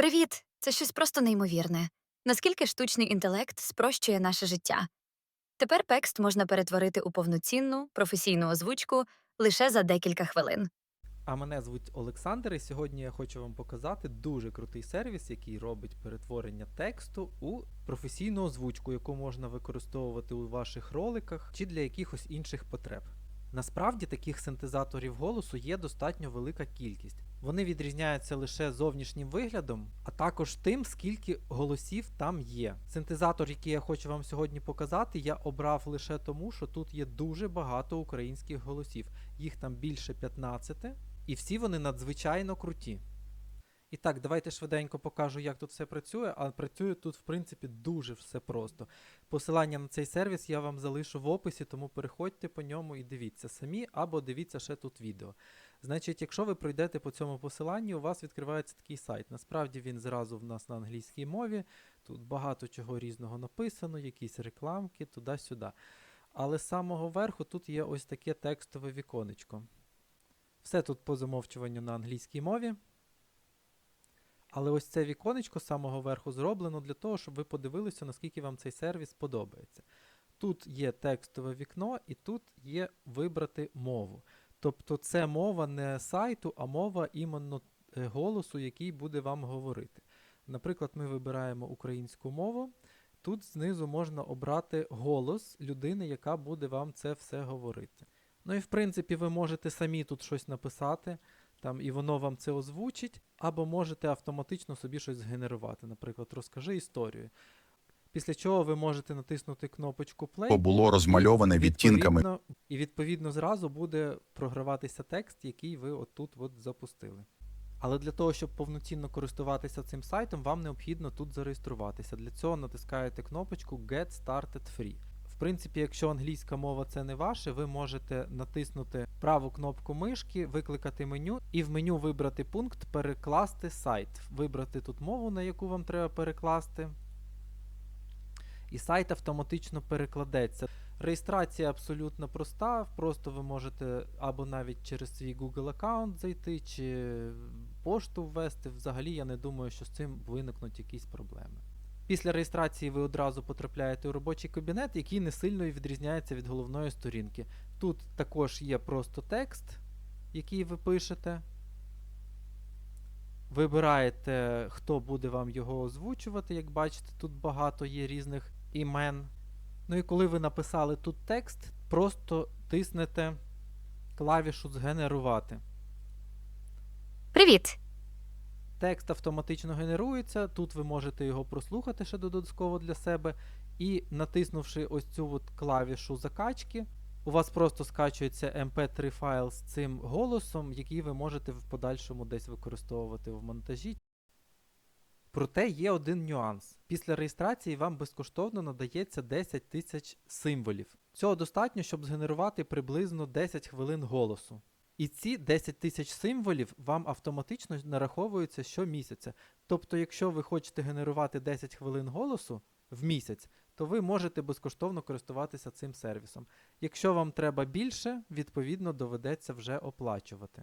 Привіт! Це щось просто неймовірне. Наскільки штучний інтелект спрощує наше життя? Тепер текст можна перетворити у повноцінну, професійну озвучку лише за декілька хвилин. А мене звуть Олександр, і сьогодні я хочу вам показати дуже крутий сервіс, який робить перетворення тексту у професійну озвучку, яку можна використовувати у ваших роликах чи для якихось інших потреб. Насправді таких синтезаторів голосу є достатньо велика кількість. Вони відрізняються лише зовнішнім виглядом, а також тим, скільки голосів там є. Синтезатор, який я хочу вам сьогодні показати, я обрав лише тому, що тут є дуже багато українських голосів. Їх там більше 15, і всі вони надзвичайно круті. І так, давайте швиденько покажу, як тут все працює, а працює тут, в принципі, дуже все просто. Посилання на цей сервіс я вам залишу в описі, тому переходьте по ньому і дивіться самі, або дивіться ще тут відео. Значить, якщо ви пройдете по цьому посиланню, у вас відкривається такий сайт. Насправді він зразу в нас на англійській мові. Тут багато чого різного написано, якісь рекламки, туди-сюди. Але з самого верху тут є ось таке текстове віконечко. Все тут по замовчуванню на англійській мові. Але ось це віконечко з самого верху зроблено для того, щоб ви подивилися, наскільки вам цей сервіс подобається. Тут є текстове вікно, і тут є вибрати мову. Тобто це мова не сайту, а мова іменно е, голосу, який буде вам говорити. Наприклад, ми вибираємо українську мову. Тут знизу можна обрати голос людини, яка буде вам це все говорити. Ну і в принципі ви можете самі тут щось написати, там, і воно вам це озвучить, або можете автоматично собі щось згенерувати. Наприклад, розкажи історію. Після чого ви можете натиснути кнопочку Play. то було розмальоване відтінками. І відповідно зразу буде програватися текст, який ви отут от запустили. Але для того, щоб повноцінно користуватися цим сайтом, вам необхідно тут зареєструватися. Для цього натискаєте кнопочку Get Started Free. В принципі, якщо англійська мова це не ваше, ви можете натиснути праву кнопку мишки, викликати меню і в меню вибрати пункт Перекласти сайт. Вибрати тут мову, на яку вам треба перекласти і сайт автоматично перекладеться. Реєстрація абсолютно проста, просто ви можете або навіть через свій Google аккаунт зайти, чи пошту ввести. Взагалі, я не думаю, що з цим виникнуть якісь проблеми. Після реєстрації ви одразу потрапляєте у робочий кабінет, який не сильно відрізняється від головної сторінки. Тут також є просто текст, який ви пишете. Вибираєте, хто буде вам його озвучувати. Як бачите, тут багато є різних імен. Ну і коли ви написали тут текст, просто тиснете клавішу Згенерувати. Привіт! Текст автоматично генерується. Тут ви можете його прослухати ще додатково для себе. І натиснувши ось цю от клавішу закачки, у вас просто скачується mp3 файл з цим голосом, який ви можете в подальшому десь використовувати в монтажі. Проте є один нюанс. Після реєстрації вам безкоштовно надається 10 тисяч символів. Цього достатньо, щоб згенерувати приблизно 10 хвилин голосу. І ці 10 тисяч символів вам автоматично нараховуються щомісяця. Тобто, якщо ви хочете генерувати 10 хвилин голосу в місяць, то ви можете безкоштовно користуватися цим сервісом. Якщо вам треба більше, відповідно доведеться вже оплачувати.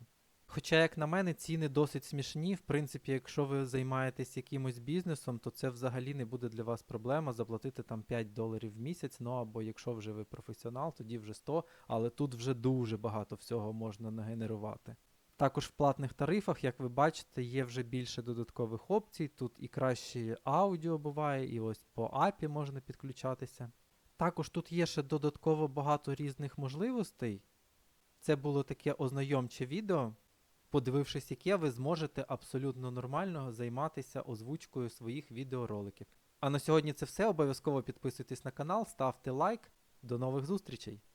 Хоча, як на мене, ціни досить смішні. В принципі, якщо ви займаєтесь якимось бізнесом, то це взагалі не буде для вас проблема заплатити там 5 доларів в місяць. Ну або якщо вже ви професіонал, тоді вже 100, але тут вже дуже багато всього можна нагенерувати. Також в платних тарифах, як ви бачите, є вже більше додаткових опцій. Тут і краще аудіо буває, і ось по API можна підключатися. Також тут є ще додатково багато різних можливостей. Це було таке ознайомче відео, подивившись яке, ви зможете абсолютно нормально займатися озвучкою своїх відеороликів. А на сьогодні це все. Обов'язково підписуйтесь на канал, ставте лайк. До нових зустрічей!